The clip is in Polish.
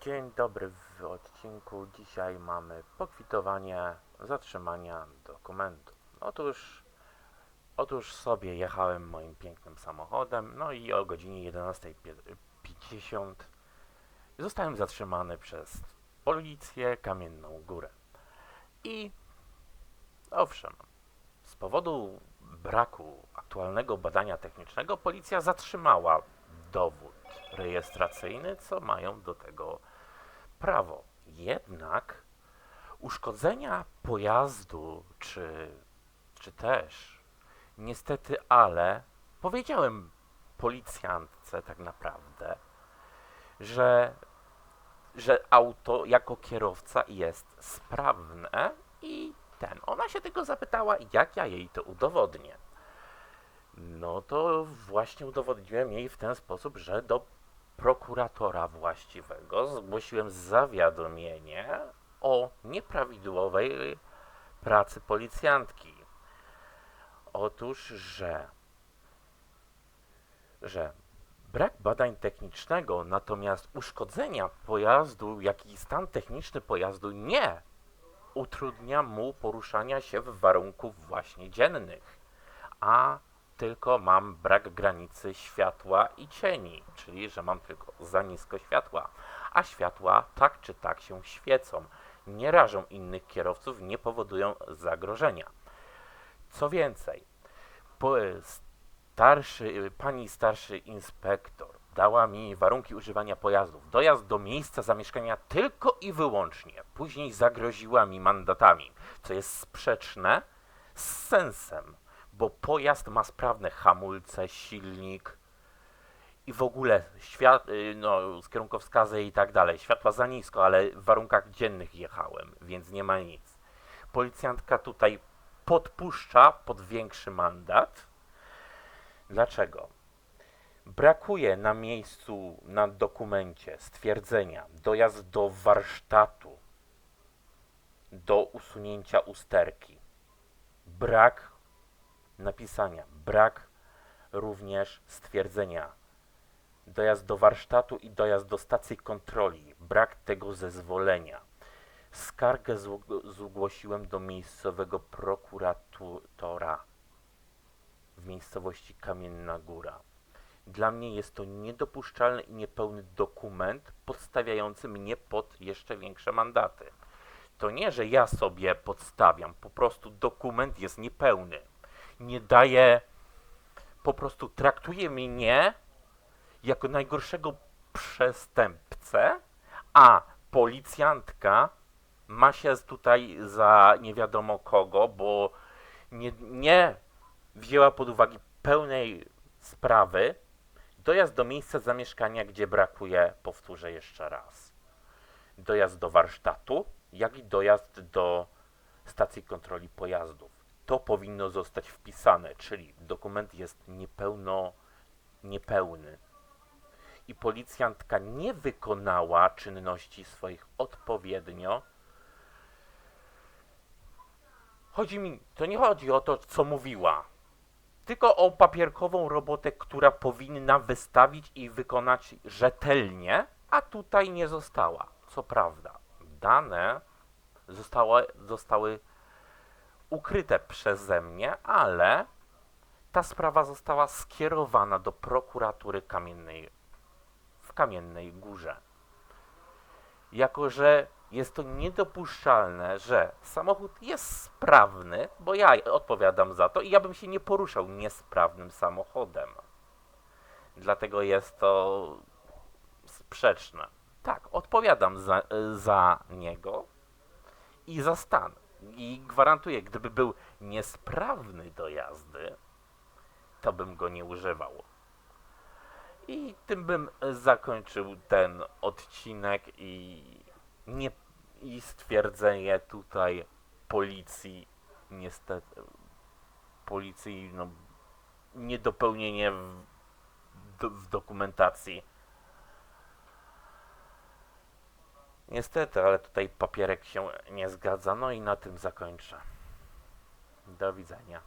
Dzień dobry w odcinku. Dzisiaj mamy pokwitowanie zatrzymania dokumentu. Otóż, otóż sobie jechałem moim pięknym samochodem, no i o godzinie 11.50 zostałem zatrzymany przez policję Kamienną Górę. I owszem, z powodu braku aktualnego badania technicznego policja zatrzymała dowód rejestracyjny, co mają do tego prawo. Jednak uszkodzenia pojazdu, czy, czy też niestety, ale powiedziałem policjantce tak naprawdę, że, że auto jako kierowca jest sprawne i ten. Ona się tego zapytała, jak ja jej to udowodnię. No to właśnie udowodniłem jej w ten sposób, że do prokuratora właściwego zgłosiłem zawiadomienie o nieprawidłowej pracy policjantki. Otóż, że, że brak badań technicznego, natomiast uszkodzenia pojazdu, jak i stan techniczny pojazdu nie utrudnia mu poruszania się w warunków właśnie dziennych, a tylko mam brak granicy światła i cieni, czyli że mam tylko za nisko światła, a światła tak czy tak się świecą, nie rażą innych kierowców, nie powodują zagrożenia. Co więcej, starszy, pani starszy inspektor dała mi warunki używania pojazdów. Dojazd do miejsca zamieszkania tylko i wyłącznie. Później zagroziła mi mandatami, co jest sprzeczne z sensem, bo pojazd ma sprawne hamulce, silnik i w ogóle świat, y, no, kierunkowskazy i tak dalej. Światła za nisko, ale w warunkach dziennych jechałem, więc nie ma nic. Policjantka tutaj podpuszcza pod większy mandat. Dlaczego? Brakuje na miejscu, na dokumencie stwierdzenia dojazd do warsztatu do usunięcia usterki. Brak napisania, brak również stwierdzenia dojazd do warsztatu i dojazd do stacji kontroli, brak tego zezwolenia. Skargę zgłosiłem do miejscowego prokuratora w miejscowości Kamienna Góra. Dla mnie jest to niedopuszczalny i niepełny dokument podstawiający mnie pod jeszcze większe mandaty. To nie, że ja sobie podstawiam, po prostu dokument jest niepełny. Nie daje, po prostu traktuje mnie jako najgorszego przestępcę, a policjantka ma się tutaj za nie wiadomo kogo, bo nie, nie wzięła pod uwagę pełnej sprawy, dojazd do miejsca zamieszkania, gdzie brakuje, powtórzę jeszcze raz, dojazd do warsztatu, jak i dojazd do stacji kontroli pojazdów. To powinno zostać wpisane, czyli dokument jest niepełno, niepełny. I policjantka nie wykonała czynności swoich odpowiednio. Chodzi mi, to nie chodzi o to, co mówiła, tylko o papierkową robotę, która powinna wystawić i wykonać rzetelnie, a tutaj nie została. Co prawda, dane zostały, zostały ukryte przeze mnie, ale ta sprawa została skierowana do prokuratury kamiennej w Kamiennej Górze. Jako, że jest to niedopuszczalne, że samochód jest sprawny, bo ja odpowiadam za to i ja bym się nie poruszał niesprawnym samochodem. Dlatego jest to sprzeczne. Tak, odpowiadam za, za niego i za stan. I gwarantuję, gdyby był niesprawny do jazdy, to bym go nie używał. I tym bym zakończył ten odcinek i nie i stwierdzenie tutaj policji niestety policji no niedopełnienie w, w dokumentacji. Niestety, ale tutaj papierek się nie zgadza. No i na tym zakończę. Do widzenia.